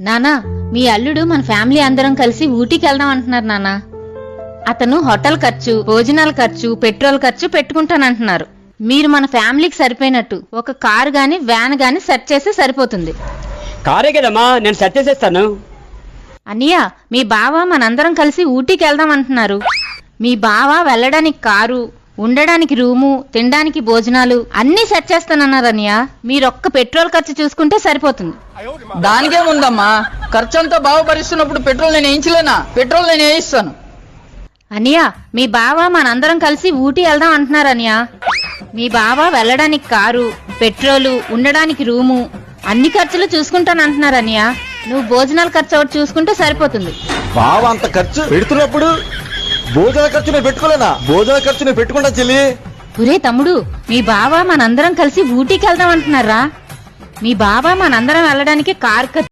నానా మీ అల్లుడు మన ఫ్యామిలీ అందరం కలిసి ఊటీకి వెళ్దాం అంటున్నారు నానా. అతను హోటల్ ఖర్చు భోజనాల ఖర్చు పెట్రోల్ ఖర్చు పెట్టుకుంటానంటున్నారు. మీరు మన ఫ్యామిలీకి సరిపోయినట్టు ఒక కారు గాని వ్యాన్ గాని సెట్ చేస్తే సరిపోతుంది. కారే కదమ్మా నేను సెట్ చేసేస్తాను. అన్నయ్య మీ బావ మనందరం కలిసి ఊటీకి వెళ్దాం అంటున్నారు. మీ బావ వెళ్ళడానికి కారు ఉండడానికి రూము తినడానికి భోజనాలు అన్నీ సెట్ చేస్తానన్నారు అన్నయ్య. మీరొక్క పెట్రోల్ ఖర్చు చూసుకుంటే సరిపోతుంది. దానికేముందమ్మా ఖర్చంతా బాగా భరిస్తున్నప్పుడు పెట్రోల్ నేను వేయించలేనా? పెట్రోల్ నేను వేయిస్తాను. అనియా మీ బావ మనందరం కలిసి ఊటీ వెళ్దాం అంటున్నారు అనియా మీ బావ వెళ్ళడానికి కారు పెట్రోలు ఉండడానికి రూము అన్ని ఖర్చులు చూసుకుంటాను అంటున్నారు అనియా నువ్వు భోజనాల ఖర్చు ఒకటి చూసుకుంటే సరిపోతుంది. బావ అంత ఖర్చు పెడుతున్నప్పుడు భోజన ఖర్చు నేను పెట్టుకోలేనా? భోజన ఖర్చు నేను పెట్టుకుంటా చెల్లి. ఒరే తమ్ముడు మీ బావ మనందరం కలిసి ఊటీకి వెళ్దాం అంటున్నారా? మీ బావ మనందరం వెళ్ళడానికి కారు ఖర్చు